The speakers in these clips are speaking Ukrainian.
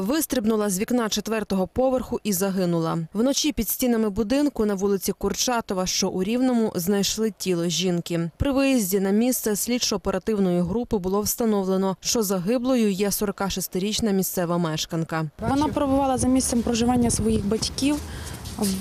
Вистрибнула з вікна четвертого поверху і загинула. Вночі під стінами будинку на вулиці Курчатова, що у Рівному, знайшли тіло жінки. При виїзді на місце слідчо-оперативної групи було встановлено, що загиблою є 46-річна місцева мешканка. Вона перебувала за місцем проживання своїх батьків.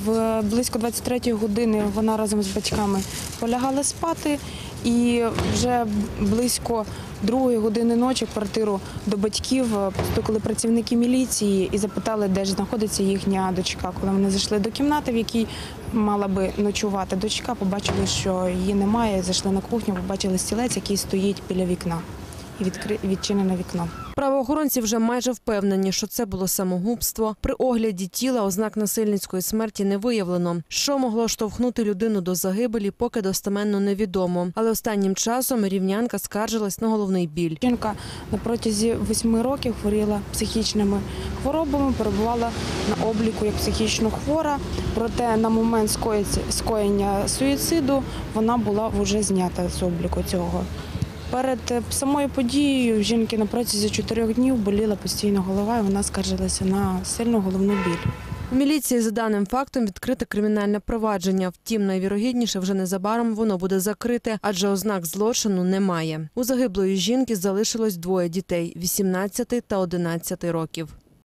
В близько 23-ї години вона разом з батьками полягала спати, і вже близько другої години ночі квартиру до батьків постукали працівники міліції і запитали, де ж знаходиться їхня дочка. Коли вони зайшли до кімнати, в якій мала би ночувати дочка, побачили, що її немає. Зайшли на кухню, побачили стілець, який стоїть біля вікна, і відкри... відчинене вікно. Правоохоронці вже майже впевнені, що це було самогубство. При огляді тіла ознак насильницької смерті не виявлено. Що могло штовхнути людину до загибелі, поки достеменно невідомо. Але останнім часом рівнянка скаржилась на головний біль. Жінка на протязі восьми років хворіла психічними хворобами, перебувала на обліку як психічно хвора. Проте на момент скоєння суїциду вона була вже знята з обліку цього. Перед е, самою подією жінки на протязі чотирьох днів боліла постійно голова, і вона скаржилася на сильну головну біль. У міліції за даним фактом відкрите кримінальне провадження. Втім, найвірогідніше вже незабаром воно буде закрите, адже ознак злочину немає. У загиблої жінки залишилось двоє дітей – 18 та 11 років.